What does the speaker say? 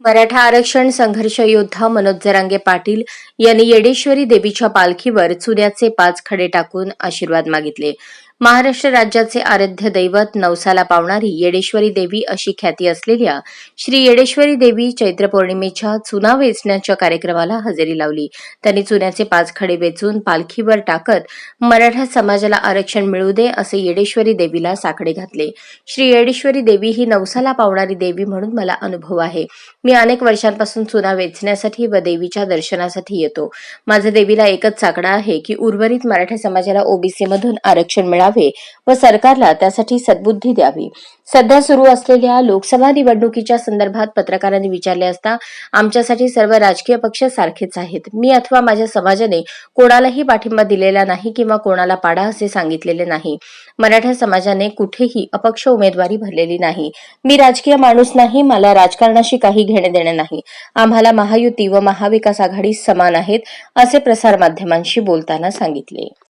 मराठा आरक्षण संघर्ष योद्धा मनोज जरांगे पाटील यांनी येडेश्वरी देवीच्या पालखीवर चुन्याचे पाच खडे टाकून आशीर्वाद मागितले. महाराष्ट्र राज्याचे आराध्य दैवत नवसाला पावणारी येडेश्वरी देवी अशी ख्याती असलेल्या श्री येडेश्वरी देवी चैत्र पौर्णिमेच्या चुना वेचण्याच्या कार्यक्रमाला हजेरी लावली. त्यांनी चुन्याचे पाच खडे वेचून पालखीवर टाकत मराठा समाजाला आरक्षण मिळू दे असे येडेश्वरी देवीला साकडे घातले. श्री येडेश्वरी देवी ही नवसाला पावणारी देवी म्हणून मला अनुभव आहे. मी अनेक वर्षांपासून चुना वेचण्यासाठी व देवीच्या दर्शनासाठी येतो. माझं देवीला एकच साकडा आहे की उर्वरित मराठा समाजाला ओबीसी मधून आरक्षण मिळावं व सरकारला त्यासाठी सद्बुद्धी द्यावी. सध्या सुरू असलेल्या लोकसभा निवडणुकीच्या संदर्भात पत्रकारांनी विचारले असता आमच्यासाठी सर्व राजकीय पक्ष सारखेच आहेत. मी अथवा माझ्या समाजाने कोणालाही पाठिंबा दिलेला नाही किंवा कोणाला पाडा असे सांगितलेले नाही. मराठा समाजाने कुठेही अपक्ष उमेदवारी भरलेली नाही. मी राजकीय माणूस नाही मला राजकारणाशी काही घेणे देणे नाही. आम्हाला महायुती व महाविकास आघाडी समान आहेत असे प्रसारमाध्यमांशी बोलताना सांगितले.